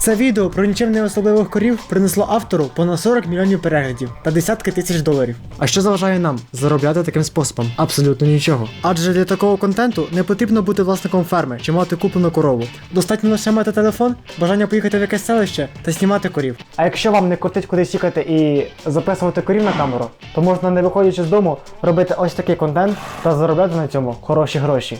Це відео про нічим не особливих корів принесло автору понад 40 мільйонів переглядів та десятки тисяч доларів. А що заважає нам заробляти таким способом? Абсолютно нічого. Адже для такого контенту не потрібно бути власником ферми чи мати куплену корову. Достатньо лише мати телефон, бажання поїхати в якесь селище та знімати корів. А якщо вам не котить кудись їхати і записувати корів на камеру, то можна не виходячи з дому робити ось такий контент та заробляти на цьому хороші гроші.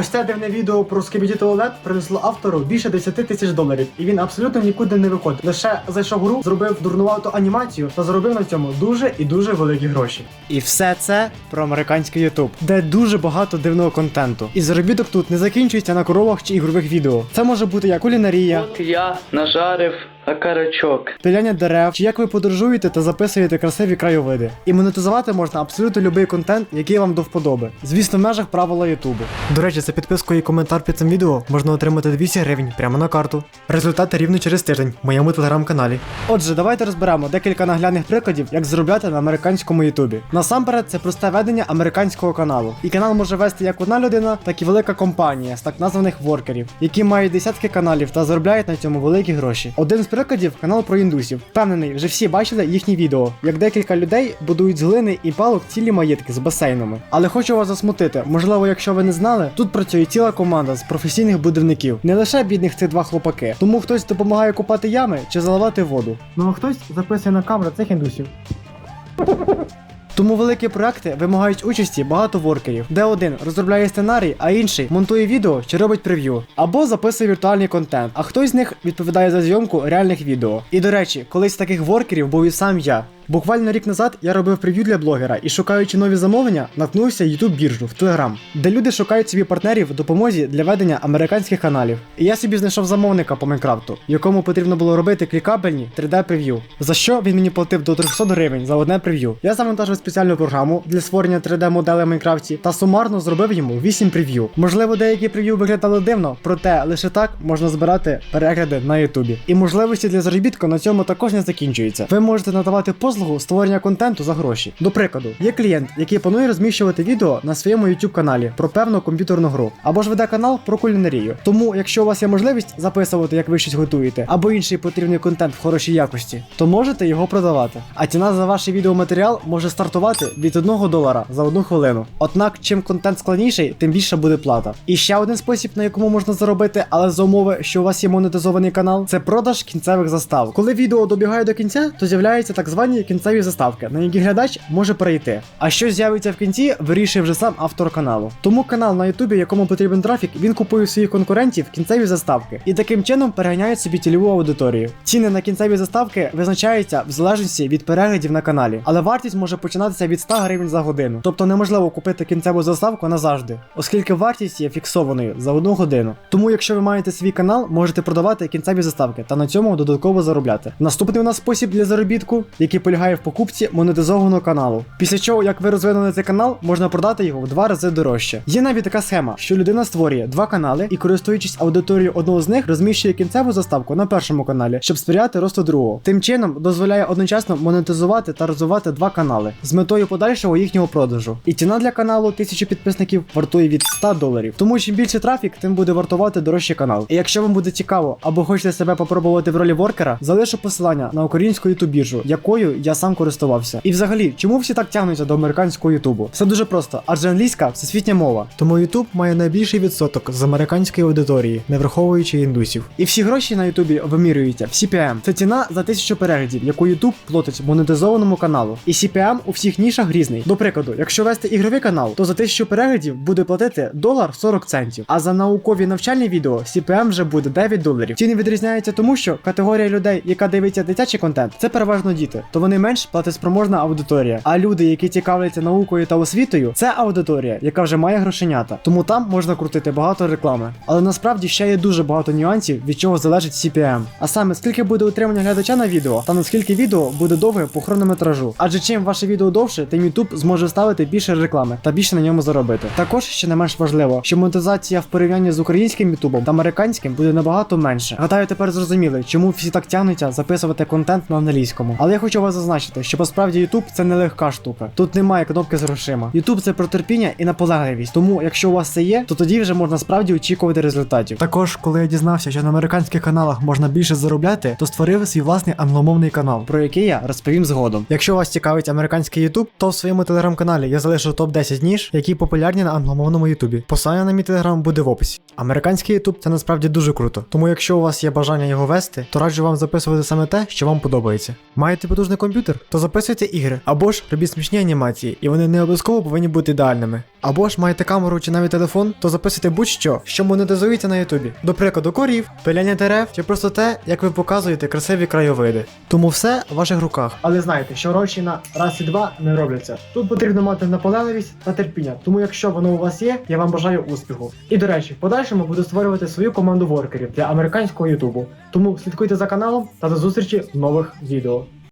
Ось це дивне відео про скибіді туалет принесло автору більше 10 тисяч доларів, і він абсолютно нікуди не виходить. Лише зайшов гру, зробив дурнувату анімацію та заробив на цьому дуже і дуже великі гроші. І все це про американський YouTube, де дуже багато дивного контенту. І заробіток тут не закінчується на коровах чи ігрових відео. Це може бути як кулінарія, От я нажарив окарачок. пиляння дерев, чи як ви подорожуєте та записуєте красиві краєвиди. І монетизувати можна абсолютно будь-який контент, який вам до вподоби. Звісно, в межах правила Ютубу. До речі, за підписку і коментар під цим відео можна отримати 200 гривень прямо на карту. Результати рівно через тиждень в моєму телеграм-каналі. Отже, давайте розберемо декілька наглядних прикладів, як заробляти на американському Ютубі. Насамперед, це просте ведення американського каналу. І канал може вести як одна людина, так і велика компанія з так названих воркерів, які мають десятки каналів та заробляють на цьому великі гроші. Один з прикладів канал про індусів. Впевнений, вже всі бачили їхні відео, як декілька людей будують з глини і палок цілі маєтки з басейнами. Але хочу вас засмутити, можливо, якщо ви не знали, тут працює ціла команда з професійних будівників, не лише бідних цих два хлопаки. Тому хтось допомагає купати ями чи заливати воду. Ну а хтось записує на камеру цих індусів. Тому великі проекти вимагають участі багато воркерів, де один розробляє сценарій, а інший монтує відео чи робить прев'ю, або записує віртуальний контент, а хтось з них відповідає за зйомку реальних відео. І до речі, колись таких воркерів був і сам я. Буквально рік назад я робив прев'ю для блогера і шукаючи нові замовлення, наткнувся YouTube біржу в Telegram, де люди шукають собі партнерів в допомозі для ведення американських каналів. І я собі знайшов замовника по Майнкрафту, якому потрібно було робити клікабельні 3D прев'ю. За що він мені платив до 300 гривень за одне прев'ю. Я завантажив спеціальну програму для створення 3D моделей в Майнкрафті та сумарно зробив йому 8 прев'ю. Можливо, деякі прев'ю виглядали дивно, проте лише так можна збирати перегляди на Ютубі. І можливості для заробітку на цьому також не закінчуються. Ви можете надавати послугу створення контенту за гроші. До прикладу, є клієнт, який планує розміщувати відео на своєму YouTube каналі про певну комп'ютерну гру, або ж веде канал про кулінарію. Тому, якщо у вас є можливість записувати, як ви щось готуєте, або інший потрібний контент в хорошій якості, то можете його продавати. А ціна за ваш відеоматеріал може стартувати від 1 долара за одну хвилину. Однак, чим контент складніший, тим більше буде плата. І ще один спосіб, на якому можна заробити, але за умови, що у вас є монетизований канал, це продаж кінцевих застав. Коли відео добігає до кінця, то з'являються так звані кінцеві заставки, на які глядач може перейти. А що з'явиться в кінці, вирішує вже сам автор каналу. Тому канал на Ютубі, якому потрібен трафік, він купує своїх конкурентів кінцеві заставки і таким чином переганяє собі цільову аудиторію. Ціни на кінцеві заставки визначаються в залежності від переглядів на каналі, але вартість може починатися від 100 гривень за годину. Тобто неможливо купити кінцеву заставку назавжди, оскільки вартість є фіксованою за одну годину. Тому, якщо ви маєте свій канал, можете продавати кінцеві заставки та на цьому додатково заробляти. Наступний у нас спосіб для заробітку, який полягає в покупці монетизованого каналу. Після чого, як ви розвинули цей канал, можна продати його в два рази дорожче. Є навіть така схема, що людина створює два канали і, користуючись аудиторією одного з них, розміщує кінцеву заставку на першому каналі, щоб сприяти росту другого. Тим чином дозволяє одночасно монетизувати та розвивати два канали з метою подальшого їхнього продажу. І ціна для каналу тисячі підписників вартує від 100 доларів. Тому чим більше трафік, тим буде вартувати дорожче канал. І якщо вам буде цікаво або хочете себе попробувати в ролі воркера, залишу посилання на українську ютуб біржу, якою я сам користувався. І взагалі, чому всі так тягнуться до американського ютубу? Все дуже просто, адже англійська всесвітня мова. Тому Ютуб має найбільший відсоток з американської аудиторії, не враховуючи індусів. І всі гроші на Ютубі вимірюються в CPM. Це ціна за тисячу переглядів, яку Ютуб платить монетизованому каналу. І CPM у всіх нішах різний. До прикладу, якщо вести ігровий канал, то за тисячу переглядів буде платити долар 40 центів. А за наукові навчальні відео CPM вже буде 9 доларів. Ціни відрізняються тому, що категорія людей, яка дивиться дитячий контент, це переважно діти, то вони менш платоспроможна аудиторія. А люди, які цікавляться наукою та освітою, це аудиторія, яка вже має грошенята. Тому там можна крутити багато реклами. Але насправді ще є дуже багато нюансів, від чого залежить CPM. А саме скільки буде утримання глядача на відео, та наскільки відео буде довге по хронометражу. Адже чим ваше відео довше, тим YouTube зможе ставити більше реклами та більше на ньому заробити. Також ще не менш важливо, що монетизація в порівнянні з українським ютубом та американським буде набагато менше. Гадаю, тепер зрозуміли, чому всі так тягнуться записувати контент на англійському. Але я хочу вас зазначити, що насправді YouTube це не легка штука. Тут немає кнопки з грошима. YouTube це про терпіння і наполегливість. Тому, якщо у вас це є, то тоді вже можна справді очікувати результатів. Також, коли я дізнався, що на американських каналах можна більше заробляти, то створив свій власний англомовний канал, про який я розповім згодом. Якщо вас цікавить американський YouTube, то в своєму телеграм-каналі я залишу топ 10 ніж, які популярні на англомовному YouTube. Посилання на мій телеграм буде в описі. Американський YouTube це насправді дуже круто. Тому якщо у вас є бажання його вести, то раджу вам записувати саме те, що вам подобається. Маєте потужний комп'ютер, то записуйте ігри, або ж робіть смішні анімації, і вони не обов'язково повинні бути ідеальними. Або ж маєте камеру чи навіть телефон, то записуйте будь-що, що монетизується на Ютубі. До прикладу, корів, пиляння дерев чи просто те, як ви показуєте красиві краєвиди. Тому все в ваших руках. Але знайте, що гроші на раз і два не робляться. Тут потрібно мати наполегливість та терпіння. Тому якщо воно у вас є, я вам бажаю успіху. І до речі, в подальшому буду створювати свою команду воркерів для американського Ютубу. Тому слідкуйте за каналом та до зустрічі в нових відео.